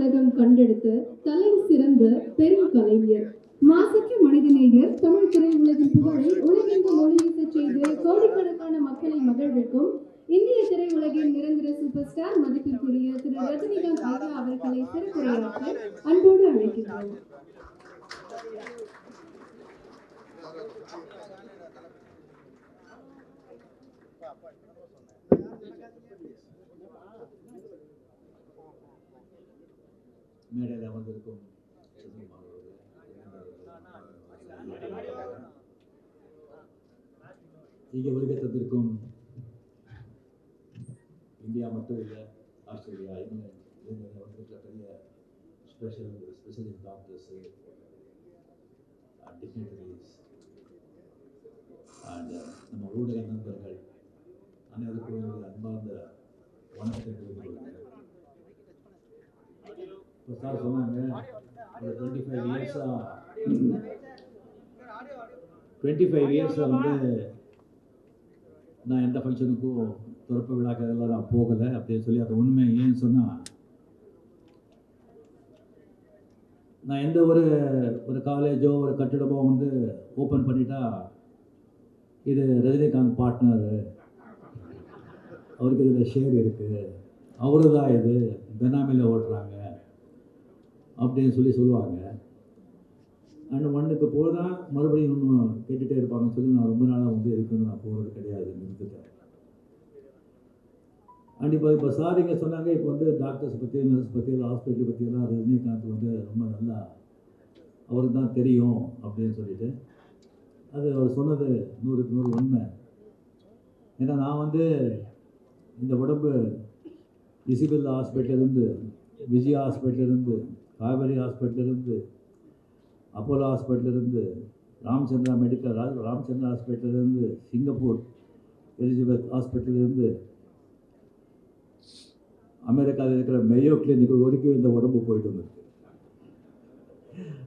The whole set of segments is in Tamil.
உலகம் கண்டெடுத்த தலை சிறந்த பெரும் கலைஞர். மாசற்ற மனிதநேயர் தமிழ் திரையுலகின் புகழை உலகெங்கும் ஒளிவீசச் செய்து கோடிக்கணக்கான மக்களை மகிழ்விக்கும் இந்திய திரையுலகின் நிரந்தர சூப்பர் ஸ்டார் மதிப்பிற்குரிய திரு ரஜினிகாந்த் ஐயா அவர்களை சிறப்புரையாற்ற அன்போடு அழைக்கின்றோம். மேடையில் அமர்ந்திருக்கும் இங்கே வருகை தந்திருக்கும் இந்தியா மட்டும் இல்லை ஆஸ்திரேலியா இன்னும் இதில் பெரிய special special doctors dignitaries and நம்ம ஊடக நண்பர்கள் அனைவருக்கும் அன்பார்ந்த வணக்கத்தை தெரிவித்துக் கொள்கிறேன். இப்போ சார் சொன்னாங்க. ஒரு டுவெண்ட்டி ஃபைவ் இயர்ஸாக டுவெண்ட்டி ஃபைவ் இயர்ஸாக வந்து நான் எந்த ஃபங்க்ஷனுக்கும் துறப்பு விழாக்கு இதெல்லாம் நான் போகலை அப்படின்னு சொல்லி அது உண்மை ஏன்னு சொன்னால் நான் எந்த ஒரு ஒரு காலேஜோ ஒரு கட்டிடமோ வந்து ஓப்பன் பண்ணிட்டா இது ரஜினிகாந்த் பார்ட்னர் அவருக்கு இதில் ஷேர் இருக்குது அவரு தான் இது. பெனாமியில் ஓட்டுறாங்க. அப்படின்னு சொல்லி சொல்லுவாங்க. அண்ட் ஒன்றுக்கு போனால் மறுபடியும் இன்னும் கேட்டுகிட்டே இருப்பாங்கன்னு சொல்லி நான் ரொம்ப நாளாக வந்து இருக்குன்னு நான் போகிறது கிடையாது நிறுத்துட்டேன். அண்ட் இப்போ இப்போ சார் இங்கே சொன்னாங்க இப்போ வந்து டாக்டர்ஸ் பற்றி நர்ஸ் பற்றி ஹாஸ்பிட்டல் பற்றியெல்லாம் ரஜினிகாந்த் வந்து ரொம்ப நல்லா அவருக்கு தான் தெரியும் அப்படின்னு சொல்லிட்டு அது அவர் சொன்னது நூறுக்கு நூறு உண்மை. ஏன்னா நான் வந்து இந்த உடம்பு இசிபில்லா ஹாஸ்பிட்டலேருந்து விஜயா ஹாஸ்பிட்டலேருந்து காவேரி ஹாஸ்பிட்டலேருந்து அப்போலோ ஹாஸ்பிட்டலேருந்து ராமச்சந்திரா மெடிக்கல் ராமச்சந்திரா ஹாஸ்பிட்டலேருந்து சிங்கப்பூர் எலிசபெத் ஹாஸ்பிட்டலேருந்து அமெரிக்காவில் இருக்கிற மெயோ கிளினிக் வரைக்கும் இந்த உடம்பு போயிட்டு வந்துருக்கு.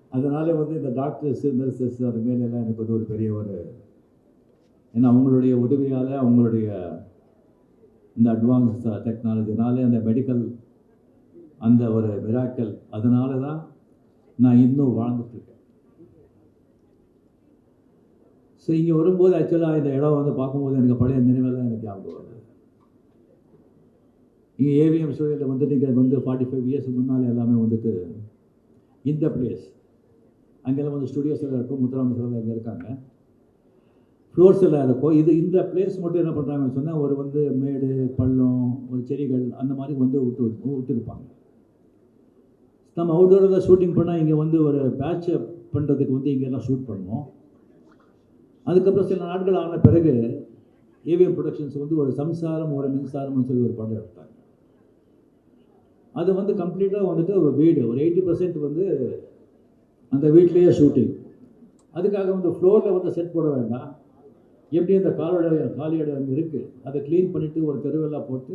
அதனால் வந்து இந்த டாக்டர்ஸ் நர்சஸ் அது மேலெல்லாம் எனக்கு வந்து ஒரு பெரிய ஒரு ஏன்னா அவங்களுடைய உதவியால் அவங்களுடைய இந்த அட்வான்ஸ் டெக்னாலஜினால அந்த மெடிக்கல் அந்த ஒரு விழாக்கள் அதனால தான் நான் இன்னும் வாழ்ந்துட்டுருக்கேன். ஸோ இங்கே வரும்போது ஆக்சுவலாக இந்த இடம் வந்து பார்க்கும்போது எனக்கு பழைய நினைவெல்லாம் எனக்கு ஞாபகம் வருது. இங்கே ஏவிஎம் ஸ்டூடியோவில் வந்து நீங்கள் வந்து ஃபார்ட்டி ஃபைவ் இயர்ஸ் முன்னால் எல்லாமே வந்துட்டு இந்த பிளேஸ் அங்கெல்லாம் வந்து ஸ்டுடியோஸ் எல்லாம் இருக்கும் முத்துராம அங்கே இங்கே இருக்காங்க. ஃப்ளோர்ஸ் எல்லாம் இருக்கும். இது இந்த பிளேஸ் மட்டும் என்ன பண்ணுறாங்கன்னு சொன்னால் ஒரு வந்து மேடு பள்ளம் ஒரு செடிகள் அந்த மாதிரி வந்து விட்டு விட்டுருப்பாங்க. நம்ம அவுட்டோரில் ஷூட்டிங் பண்ணால் இங்கே வந்து ஒரு பேட்சை பண்ணுறதுக்கு வந்து இங்கெல்லாம் ஷூட் பண்ணுவோம். அதுக்கப்புறம் சில நாட்கள் ஆன பிறகு ஏவிஎம் ப்ரொடக்ஷன்ஸ் வந்து ஒரு சம்சாரம் ஒரு மின்சாரம்னு சொல்லி ஒரு படம் எடுத்தாங்க. அது வந்து கம்ப்ளீட்டாக வந்துட்டு ஒரு வீடு ஒரு எயிட்டி பர்சன்ட் வந்து அந்த வீட்லேயே ஷூட்டிங் அதுக்காக வந்து ஃப்ளோரில் வந்து செட் போட வேண்டாம். எப்படி அந்த காலோட காலி இடம் அங்கே இருக்குது அதை க்ளீன் பண்ணிவிட்டு ஒரு தெருவெல்லாம் போட்டு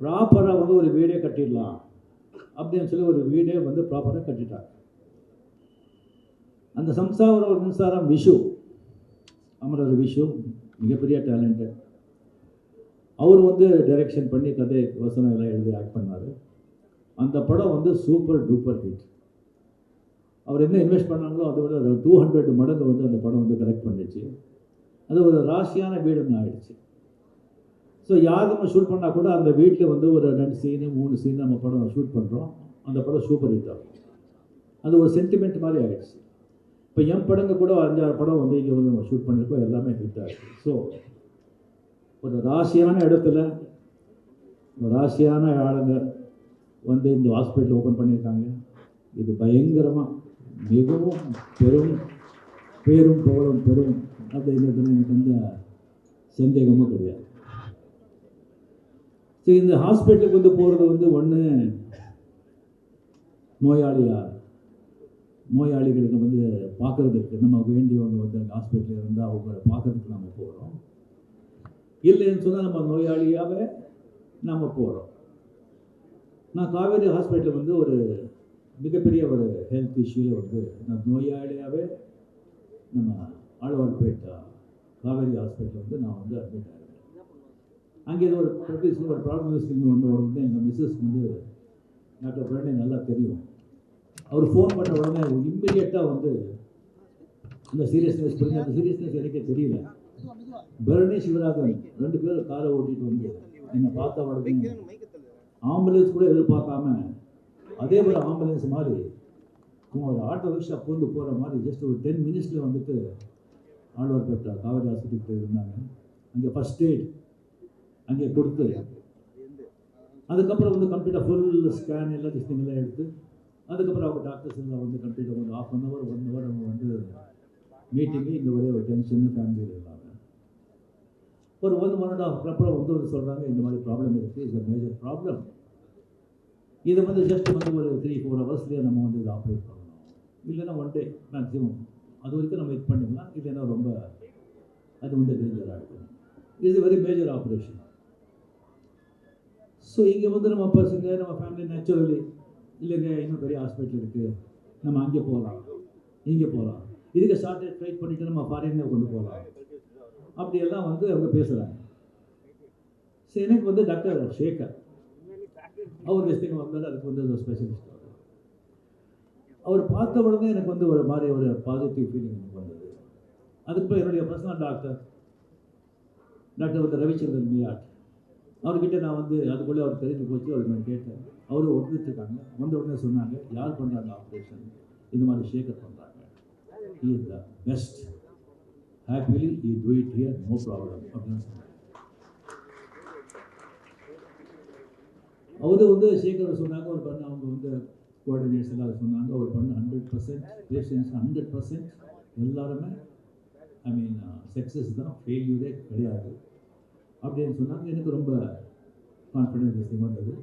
ப்ராப்பராக வந்து ஒரு வீடே கட்டிடலாம். அப்படின்னு சொல்லி ஒரு வீடே வந்து ப்ராப்பராக கட்டிட்டாங்க. அந்த சம்சாரம் ஒரு மின்சாரம் விஷு. அமரர் விஷு மிகப்பெரிய டேலண்ட்டு அவர் வந்து டைரக்ஷன் பண்ணி கதை வசனம் எல்லாம் எழுதி ஆக்ட் பண்ணார். அந்த படம் வந்து சூப்பர் டூப்பர் ஹிட் அவர் என்ன இன்வெஸ்ட் பண்ணாங்களோ அதை விட டூ ஹண்ட்ரட் மடங்கு வந்து அந்த படம் வந்து கலெக்ட் பண்ணிச்சு அது ஒரு ராசியான வீடுன்னு ஆயிடுச்சு. ஸோ யார் நம்ம ஷூட் பண்ணால் கூட அந்த வீட்டில் வந்து ஒரு ரெண்டு சீனு மூணு சீன் நம்ம படம் ஷூட் பண்ணுறோம் அந்த படம் சூப்பர் ஹிட் ஆகும். அது ஒரு சென்டிமெண்ட் மாதிரி ஆகிடுச்சு இப்போ என் படங்க கூட அஞ்சாறு படம் வந்து இங்கே வந்து நம்ம ஷூட் பண்ணியிருக்கோம் எல்லாமே ஹிட் ஆகிடுச்சு ஸோ ஒரு ராசியான இடத்துல ஒரு ராசியான ஆளுங்க வந்து இந்த ஹாஸ்பிட்டல் ஓப்பன் பண்ணியிருக்காங்க இது பயங்கரமாக மிகவும் பெரும் பேரும் புகழும் பெரும் அப்படிங்கிறதுல எனக்கு எந்த சந்தேகமும் கிடையாது. சரி இந்த ஹாஸ்பிட்டலுக்கு வந்து போகிறது வந்து ஒன்று நோயாளியா? நோயாளிகளுக்கு வந்து பார்க்குறதுக்கு நம்ம வேண்டியவங்க வந்து அந்த ஹாஸ்பிட்டலில் இருந்தால் அவங்கள பார்க்கறதுக்கு நம்ம போகிறோம் இல்லைன்னு சொன்னால் நம்ம நோயாளியாகவே நம்ம போகிறோம் நான் காவேரி ஹாஸ்பிட்டல் வந்து ஒரு மிகப்பெரிய ஒரு ஹெல்த் இஷ்யூவில் வந்து நான் நோயாளியாகவே நம்ம ஆழ்வார்பேட்டை காவேரி ஹாஸ்பிட்டல் வந்து நான் வந்து அட்மிட் ஆகிறேன் அங்கே இது ஒரு ப்ரொடியூசர் ஒரு ப்ராப்ளம் வந்த உடனே எங்கள் மிஸ்ஸஸ் வந்து டாக்டர் பிரண்டே நல்லா தெரியும். அவர் ஃபோன் பண்ண உடனே இம்மிடியட்டாக வந்து இந்த சீரியஸ்னஸ் புரிஞ்சு அந்த சீரியஸ்னஸ் எனக்கே தெரியல. பரணி சிவராகவன் ரெண்டு பேரும் காரை ஓட்டிட்டு வந்து என்னை பார்த்த உடனே ஆம்புலன்ஸ் கூட எதிர்பார்க்காம அதே ஒரு ஆம்புலன்ஸ் மாதிரி ஒரு ஆட்டோ ரிக்ஷா பூந்து போகிற மாதிரி ஜஸ்ட் ஒரு டென் மினிட்ஸில் வந்துட்டு ஆழ்வார்பேட்டை காவேரி ஹாஸ்பிட்டலுக்கு இருந்தாங்க அங்கே ஃபஸ்ட் எய்ட் அங்கே கொடுத்து அதுக்கப்புறம் வந்து கம்ப்ளீட்டாக ஃபுல் ஸ்கேன் எல்லாம் டெஸ்டிங்லாம் எடுத்து அதுக்கப்புறம் அவங்க டாக்டர்ஸ் எல்லாம் வந்து கம்ப்ளீட்டாக வந்து half an hour one hour அவங்க வந்து மீட்டிங்கு இங்கே ஒரே ஒரு டென்ஷன் ஃபேமிலியில் இருந்தாங்க ஒரு ஒன் ஒன் அண்ட் ஆஃப் அப்புறம் வந்து வந்து சொல்கிறாங்க இந்த மாதிரி ப்ராப்ளம் இருக்குது இட்ஸ் மேஜர் ப்ராப்ளம் இதை வந்து ஜஸ்ட் வந்து ஒரு த்ரீ ஃபோர் ஹவர்ஸ்லேயே நம்ம வந்து இதை ஆப்ரேட் பண்ணணும் இல்லைன்னா ஒன் டே மேக்ஸிமம் அது வரைக்கும் நம்ம இது பண்ணிக்கலாம் இல்லைன்னா ரொம்ப அது வந்து டேஞ்சராக ஆகிடும் இது வெரி மேஜர் ஆப்ரேஷன் ஸோ இங்கே வந்து நம்ம பசங்க நம்ம ஃபேமிலி நேச்சுரலி இல்லைங்க இன்னும் பெரிய ஹாஸ்பிட்டல் இருக்குது நம்ம அங்கே போகலாம் இங்கே போகலாம் இதுக்கு ஷார்ட்டேஜ் ட்ரைட் பண்ணிவிட்டு நம்ம ஃபாரின்ல கொண்டு போகலாம் அப்படியெல்லாம் வந்து அவங்க பேசுகிறாங்க ஸோ எனக்கு வந்து டாக்டர் ஷேகர். அவர் டெஸ்டிங் வந்தார் அதுக்கு வந்து ஒரு ஸ்பெஷலிஸ்ட் அவர். பார்த்த உடனே எனக்கு வந்து ஒரு மாதிரி ஒரு பாசிட்டிவ் ஃபீலிங் எனக்கு வந்தது. அதுக்கப்புறம் என்னுடைய பர்சனல் டாக்டர் டாக்டர் வந்து ரவிச்சந்திரன் மியாட் அவர்கிட்ட நான் வந்து அதுக்குள்ளே அவர் தெரிஞ்சு போச்சு அவர் நான் கேட்டேன் அவரும் ஒத்துட்டுருக்காங்க வந்த உடனே சொன்னாங்க யார் பண்ணுறாங்க ஆப்ரேஷன் இந்த மாதிரி ஷேக்கர் பண்ணுறாங்க he is the best happily you do it here no problem அப்படின்னு சொன்னாங்க அவரு வந்து சேகர் சொன்னாங்க ஒரு பண்ண அவங்க வந்து கோஆர்டினேட்ஸ் எல்லாம் சொன்னாங்க. அவர் பண்ண hundred percent patients hundred percent எல்லாருமே ஐ மீன் சக்ஸஸ் தான் ஃபெயில்யூரே கிடையாது. அப்படின்னு சொன்னாங்க. எனக்கு ரொம்ப கான்ஃபிடென்ஸ் வந்தது.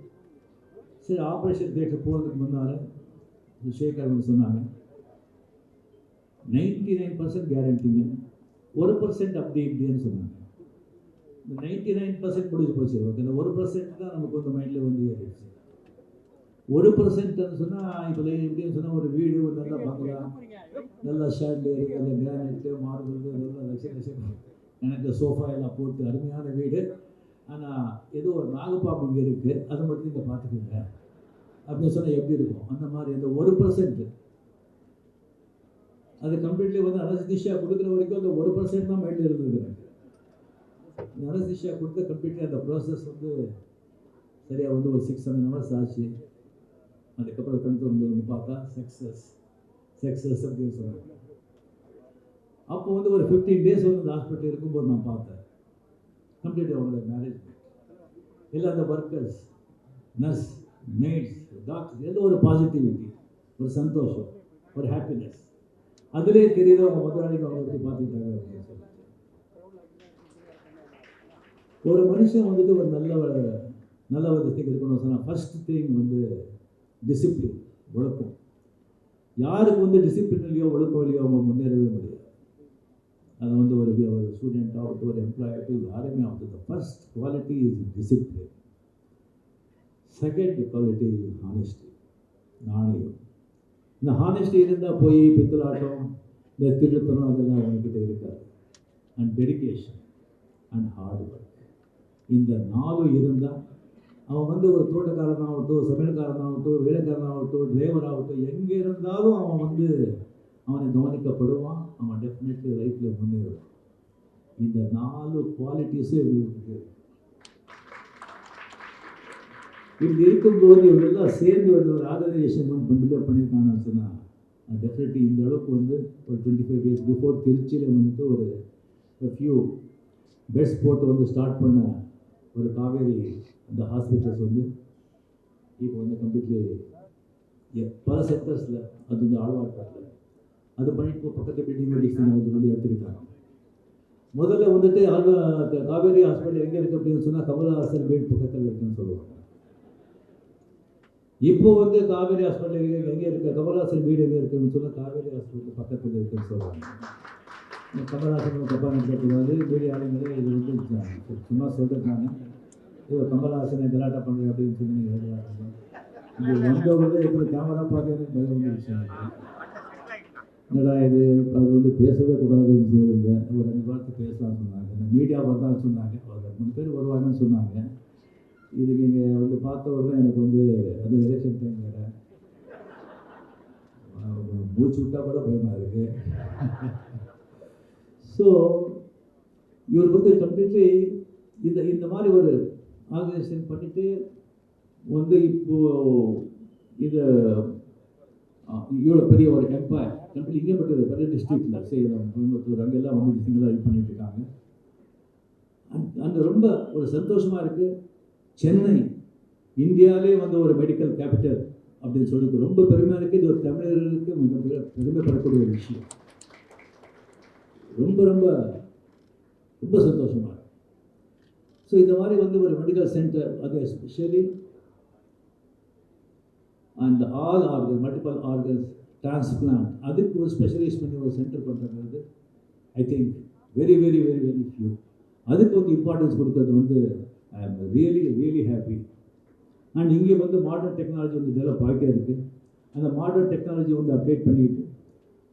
சரி ஆப்ரேஷன் தேட்டர் போகிறதுக்கு முன்னால் சேகர் வந்து சொன்னாங்க நைன்டி நைன் பர்சன்ட் கேரண்டிங்க ஒரு பர்சன்ட் அப்படி இப்படின்னு சொன்னாங்க. இந்த நைன்டி நைன் பர்சன்ட் முடிஞ்சு போச்சு. ஓகே இந்த ஒரு பர்சன்ட் தான் நமக்கு வந்து மைண்டில் வந்து ஏறிடுச்சு. ஒரு பர்சன்ட்னு சொன்னால் இப்போ எப்படின்னு சொன்னால் ஒரு வீடு ஒரு நல்லா பார்க்கலாம். நல்லா ஷேட்லேரு நல்ல கிரானைட்டு மார்பிள் நல்லா லட்சம் லட்சம். எனக்கு சோஃபா எல்லாம் போட்டு அருமையான வீடு. ஆனால் ஏதோ ஒரு நாகப்பாம்பு இங்கே இருக்குது அதை மட்டும் நீங்கள் பார்த்துக்கோங்க. அப்படின்னு சொன்னால் எப்படி இருக்கும்? அந்த மாதிரி அந்த ஒரு பர்சன்ட் அது கம்ப்ளீட்லி வந்து அனஸ்திஷியா கொடுக்குற வரைக்கும் அந்த ஒரு பர்சன்ட் தான் மைண்டில் இருந்தது எனக்கு. இந்த கொடுத்த கம்ப்ளீட்லி அந்த ப்ராசஸ் வந்து சரியாக வந்து ஒரு சிக்ஸ் செவன் ஹவர்ஸ் ஆச்சு. அதுக்கப்புறம் கண் திறந்து வந்து பார்த்தா சக்ஸஸ் சக்ஸஸ் அப்படின்னு சொன்னாங்க. அப்போ வந்து ஒரு ஃபிஃப்டீன் டேஸ் வந்து இந்த ஹாஸ்பிட்டல் இருக்கும்போது நான் பார்த்தேன். கம்ப்ளீட் அவங்களோட மேனேஜ்மெண்ட் இல்லை அந்த ஒர்க்கர்ஸ் நர்ஸ் மேட்ஸ் டாக்டர்ஸ் எல்லாம் ஒரு பாசிட்டிவிட்டி ஒரு சந்தோஷம் ஒரு ஹாப்பினஸ் அதுலேயே தெரியுது அவங்க முதலாளிக்கு அவங்க எப்படி பார்த்துக்கிட்டாங்க அப்படின்னு சொல்லி ஒரு மனுஷன் வந்துட்டு ஒரு நல்ல ஒரு நல்ல ஒரு திசைக்கு இருக்கணும்னு சொன்னால் ஃபர்ஸ்ட் திங் வந்து டிசிப்ளின் ஒழுக்கம். யாருக்கு வந்து டிசிப்ளின் இல்லையோ ஒழுக்கம் இல்லையோ அவங்க முன்னேறவே முடியாது. அது வந்து ஒரு ஒரு ஸ்டூடெண்ட் ஆகட்டும் ஒரு எம்ப்ளாய் ஆகட்டும் யாருமே ஆகட்டும் the first quality is discipline second quality is honesty நாணயம். இந்த ஹானெஸ்டி இருந்தால் போய் பித்தலாட்டம் இந்த திருத்தனம் அதெல்லாம் அவங்கக்கிட்ட இருக்காது. And dedication and hard work இந்த நாலும் இருந்தால் அவன் வந்து ஒரு தோட்டக்காரனாகட்டும் சமையல்காரனாகட்டும் வேலைக்காரனாகட்டும் டிரைவர் ஆகட்டும் எங்கே இருந்தாலும் அவன் வந்து அவனை கவனிக்கப்படுவான் அவன் டெஃபினெட்லி லைஃப்பில் முன்னேறுவான் இந்த நாலு குவாலிட்டிஸே இவங்களுக்கு இருக்கு. இப்படி இருக்கும்போது இவங்கெல்லாம் சேர்ந்து வந்து ஒரு ஆர்கனைசேஷன் வந்து பில்டப் பண்ணியிருக்காங்கன்னு சொன்னால் டெஃபினெட்லி இந்த அளவுக்கு வந்து ஒரு டுவெண்ட்டி ஃபைவ் இயர்ஸ் பிஃபோர் திருச்சியில் வந்துட்டு ஒரு ஃபியூ பெட்ஸ் போட்டு வந்து ஸ்டார்ட் பண்ண ஒரு காவேரி அந்த ஹாஸ்பிட்டல்ஸ் வந்து இப்போ வந்து கம்ப்ளீட்லி பல செக்டர்ஸில் அது வந்து ஆழ்வார்பாட்டில் அது பண்ணிட்டு இப்போ பக்கத்து பில்டிங் மெடிசன் அது வந்து எடுத்துக்கிட்டாங்க. முதல்ல வந்துட்டு ஆழ்வா காவேரி ஹாஸ்பிட்டல் எங்கே இருக்குது அப்படின்னு சொன்னால் கமலஹாசன் வீடு பக்கத்தில் இருக்குன்னு சொல்லுவாங்க. இப்போ வந்து காவேரி ஹாஸ்பிட்டல் எங்கே இருக்குது கமலஹாசன் வீடு எங்கே இருக்குதுன்னு சொன்னால் காவேரி ஹாஸ்பிட்டல் பக்கத்தில் இருக்குன்னு சொல்லுவாங்க. இந்த கமலஹாசன் தப்பாக நினைக்கக்கூடாது மீடியா ஆளுங்களே இது வந்து சும்மா சொல்லிருக்காங்க ஐயோ கமலஹாசனை கலாட்டா பண்ணுறேன் அப்படின்னு சொல்லி நீங்கள் இங்கே வந்தவங்க கேமரா பார்க்கறது பயம் வந்துருச்சு. என்னடா இது? அது வந்து பேசவே கூடாதுன்னு சொல்லியிருந்தேன் ஒரு ரெண்டு வார்த்தை பேசலாம்னு சொன்னாங்க. இந்த மீடியா வந்தான்னு சொன்னாங்க. ஒரு மூணு பேர் வருவாங்கன்னு சொன்னாங்க. இதுக்கு நீங்கள் வந்து பார்த்த உடனே எனக்கு வந்து அது எலெக்ஷன் டைம் வேறு. மூச்சு விட்டால் கூட பயமாக இருக்குது ஸோ இவர் வந்து கம்ப்ளீட்லி இந்த இந்த மாதிரி ஒரு ஆர்கனைசேஷன் பண்ணிட்டு வந்து இப்போது இது இவ்வளோ பெரிய ஒரு எம்பையர் கம்ப்ளீட் இங்கே மட்டும் பெரிய டிஸ்ட்ரிக்டில் சேலம் கோயம்புத்தூர் அங்கெல்லாம் வந்து விஷயங்கள்லாம் இது பண்ணிட்டு இருக்காங்க. அங்க- ரொம்ப ஒரு சந்தோஷமாக இருக்குது சென்னை இந்தியாவிலே வந்து ஒரு மெடிக்கல் கேபிட்டல் அப்படின்னு சொல்லிட்டு ரொம்ப பெருமையாக இருக்குது இது ஒரு தமிழர்களுக்கு மிக மிக பெருமைப்படக்கூடிய ஒரு விஷயம். ரொம்ப ரொம்ப ரொம்ப சந்தோஷமாக இருக்குது ஸோ இந்த மாதிரி வந்து ஒரு மெடிக்கல் சென்டர் அது especially and all organs multiple organs transplant அதுக்கு ஒரு ஸ்பெஷலைஸ் பண்ணி ஒரு சென்டர் பண்ணுறது I think very very very very few அதுக்கு வந்து இம்பார்ட்டன்ஸ் கொடுக்கறது வந்து ஐ am really really happy and இங்கே வந்து மாடர்ன் டெக்னாலஜி வந்து டெவலப் ஆகிட்டே இருக்குது அந்த மாடர்ன் டெக்னாலஜி வந்து அப்டேட் பண்ணிக்கிட்டு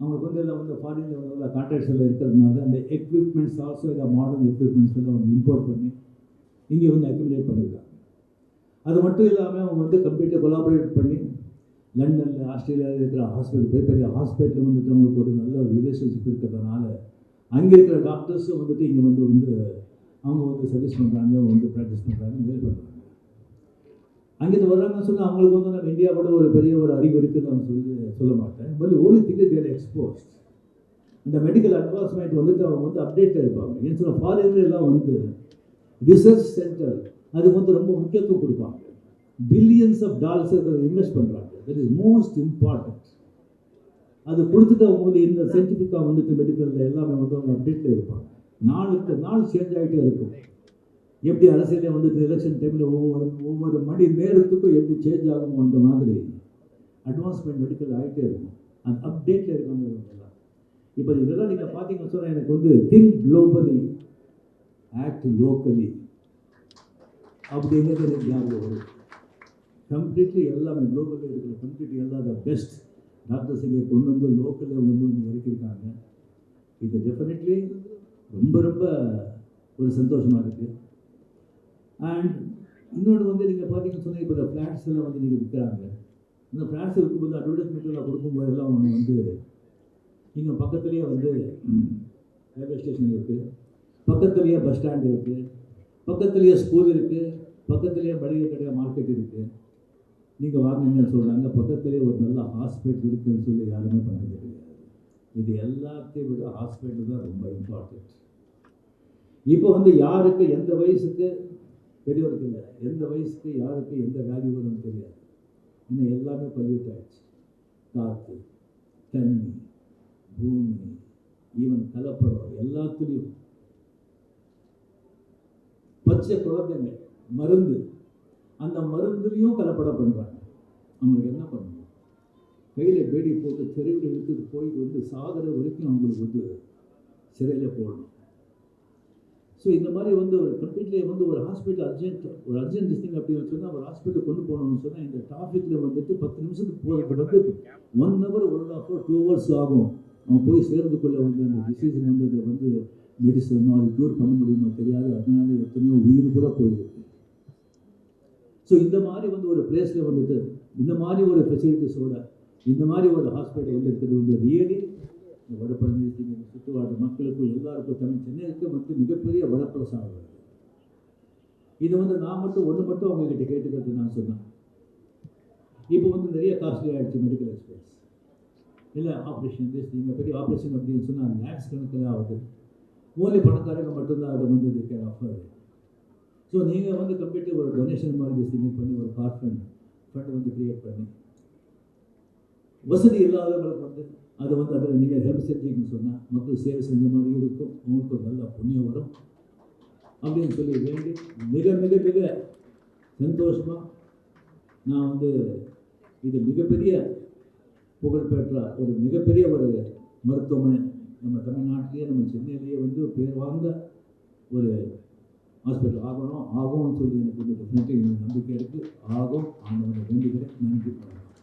அவங்களுக்கு வந்து எல்லாம் வந்து ஃபாரினில் வந்து கான்ட்ராக்ட்ஸ் எல்லாம் இருக்கிறதுனால அந்த எக்யூப்மெண்ட்ஸ் ஆல்சோ இந்த மாடர்ன் எக்யூப்மெண்ட்ஸ் எல்லாம் வந்து இம்போர்ட் பண்ணி இங்கே வந்து அக்யூமிலேட் பண்ணியிருக்காங்க அது மட்டும் இல்லாமல் அவங்க வந்து கம்ப்ளீட்டாக கொலாபரேட் பண்ணி லண்டனில் ஆஸ்திரேலியாவில் இருக்கிற ஹாஸ்பிட்டல் பெரிய பெரிய ஹாஸ்பிட்டல் வந்துட்டு அவங்களுக்கு ஒரு நல்ல ரிலேஷன்ஷிப் இருக்கிறதுனால அங்கே இருக்கிற டாக்டர்ஸும் வந்துட்டு இங்கே வந்து வந்து அவங்க வந்து சர்வீஸ் பண்ணுறாங்க வந்து ப்ராக்டிஸ் பண்ணுறாங்க மேல் பண்ணுறாங்க அங்கேருந்து வர்றாங்கன்னு சொன்னால் அவங்களுக்கு வந்து நம்ம இந்தியாவோட ஒரு பெரிய ஒரு அறிவு இருக்குன்னு நான் சொல்லி சொல்ல மாட்டேன். பட் ஒரு திங்கு தேர் எக்ஸ்போஸ் இந்த மெடிக்கல் அட்வான்ஸ்மெண்ட் வந்துட்டு அவங்க வந்து அப்டேட்டாக இருப்பாங்க. ஏன்னு சொல்ல ஃபாரின்ல எல்லாம் வந்து ரிசர்ச் சென்டர் அதுக்கு வந்து ரொம்ப முக்கியத்துவம் கொடுப்பாங்க. பில்லியன்ஸ் ஆஃப் டாலர்ஸ் இன்வெஸ்ட் பண்ணுறாங்க இட் இஸ் மோஸ்ட் இம்பார்ட்டன்ட் அது கொடுத்துட்டு அவங்களுக்கு இந்த சயின்டிஃபிக்காக வந்துட்டு மெடிக்கலில் எல்லாமே வந்து அவங்க அப்டேட்டில் இருப்பாங்க. நாளுக்கு நாள் சேஞ்ச் ஆகிட்டே இருக்கும். எப்படி அரசியலே வந்துட்டு எலெக்ஷன் டைமில் ஒவ்வொரு ஒவ்வொரு மணி நேரத்துக்கும் எப்படி சேஞ்ச் ஆகுமோ அந்த மாதிரி அட்வான்ஸ்மெண்ட் மெடிக்கல் ஆகிட்டே இருக்கும். அது அப்டேட்டில் இருக்காங்க. இவங்கெல்லாம் இப்போ இதெல்லாம் நீங்கள் பார்த்தீங்கன்னு சொன்னால் எனக்கு வந்து திங்க் குளோபலி ஆக்ட் லோக்கலி அப்படிங்கிறது எனக்கு ஞாபகம் வரும். கம்ப்ளீட்லி எல்லாமே குளோபலில் இருக்கிற கம்ப்ளீட்லி எல்லாம் த பெஸ்ட் டாக்டர்ஸ் இங்கே கொண்டு வந்து லோக்கலில் வந்து வந்து இறக்கியிருக்காங்க. இது டெஃபினெட்லி ரொம்ப ரொம்ப ஒரு சந்தோஷமாக இருக்குது அண்ட் இன்னொன்று வந்து நீங்கள் பார்த்தீங்கன்னு சொன்னால் இப்போ இந்த ஃப்ளாட்ஸ் எல்லாம் வந்து நீங்கள் விற்கிறாங்க. இந்த ஃப்ளாட்ஸ் இருக்கும்போது அட்வர்டைஸ்மெண்ட்டில் எல்லாம் கொடுக்கும்போது எல்லாம் அவங்க வந்து இங்கே பக்கத்துலேயே வந்து ரயில்வே ஸ்டேஷன் இருக்குது பக்கத்துலேயே பஸ் ஸ்டாண்ட் இருக்குது பக்கத்துலேயே ஸ்கூல் இருக்குது பக்கத்துலேயே மளிகை கடை மார்க்கெட் இருக்குது நீங்கள் வாங்குங்கன்னு சொல்கிறாங்க பக்கத்துலேயே ஒரு நல்ல ஹாஸ்பிட்டல் இருக்குன்னு சொல்லி யாருமே பண்ணது கிடையாது. இது எல்லாத்தையும் விட ஹாஸ்பிட்டல் தான் ரொம்ப இம்பார்ட்டன்ட் இப்போ வந்து யாருக்கு எந்த வயசுக்கு? பெரியவருக்கு இல்லை. எந்த வயசுக்கு யாருக்கு எந்த வேல்யூ வரும்னு தெரியாது. இன்னும் எல்லாமே பல்யூட் ஆயிடுச்சு. காற்று தண்ணி பூமி ஈவன் கலப்படம் எல்லாத்துலேயும் பச்சை குழந்தைங்க மருந்து. அந்த மருந்துலேயும் கலப்படம் பண்ணுறாங்க அவங்களுக்கு என்ன பண்ணணும்? கையில் வேடி போட்டு தெருவில் எடுத்துட்டு போய் வந்து சாகிற வரைக்கும் அவங்களுக்கு வந்து சிறையில் போடணும். ஸோ இந்த மாதிரி வந்து ஒரு கம்ப்ளீட்லி வந்து ஒரு ஹாஸ்பிட்டல் அர்ஜென்ட் ஒரு அர்ஜென்ட் திங் அப்படின்னு சொன்னால் ஒரு ஹாஸ்பிட்டல் கொண்டு போகணும்னு சொன்னால் இந்த டிராஃபிக்கில் வந்துட்டு பத்து நிமிஷத்துக்கு போகிறதுக்கு வந்து one hour one half two hours ஆகும். அவன் போய் சேர்றதுக்குள்ளே வந்து அந்த டிசீஸ் வந்து வந்து மெடிசனோ அது க்யூர் பண்ண முடியுமோ தெரியாது. அதனால எத்தனையோ உயிர் கூட போயிருக்கு. ஸோ இந்த மாதிரி வந்து ஒரு பிளேஸில் வந்துட்டு இந்த மாதிரி ஒரு ஃபெசிலிட்டிஸோட இந்த மாதிரி ஒரு ஹாஸ்பிட்டல் வந்து இருக்கிறது வந்து ரியலி இந்த வடபழனி சுற்றுவாடு மக்களுக்கும் எல்லாருக்கும் தமிழ் சென்னைக்கு வந்து மிகப்பெரிய வரப்பிரசாதம் இது வந்து நான் மட்டும் ஒன்று மட்டும் அவங்ககிட்ட கேட்டுக்கிறது நான் சொன்னேன். இப்போ வந்து நிறைய காஸ்ட்லி ஆகிடுச்சு மெடிக்கல் எக்ஸ்பென்ஸ் இல்லை ஆப்ரேஷன் திஸ் நீங்கள் பெரிய ஆப்ரேஷன் அப்படின்னு சொன்னால் லேக்ஸ் கணக்கில் ஆகுது. ஓலி பணக்காரங்க மட்டும்தான் அதை வந்து இது ஆஃபர் ஸோ நீங்கள் வந்து கம்ப்ளீட்டாக ஒரு டொனேஷன் மாதிரி சிங்கிங் பண்ணி ஒரு கார்ஃபன் ஃபண்ட் வந்து க்ரியேட் பண்ணி. வசதி இல்லாதவங்களுக்கு வந்து அதை வந்து அதில் நீங்கள் ஹெல்ப் செஞ்சீங்கன்னு சொன்னால் மக்கள் சேவை செஞ்ச மாதிரி இருக்கும். உங்களுக்கு ஒரு நல்ல புண்ணியம் வரும். அப்படின்னு சொல்லி வேண்டி மிக மிக மிக சந்தோஷமாக நான் வந்து இது மிகப்பெரிய புகழ்பெற்ற ஒரு மிகப்பெரிய ஒரு மருத்துவமனை. நம்ம தமிழ்நாட்டிலேயே நம்ம சென்னையிலேயே வந்து பேர் வாய்ந்த ஒரு ஹாஸ்பிட்டல் ஆகணும். ஆகும்னு சொல்லி எனக்கு வந்து இன்னும் நம்பிக்கை இருக்குது ஆகும். ஆண்டவனை வேண்டுகிறேன். நன்றி.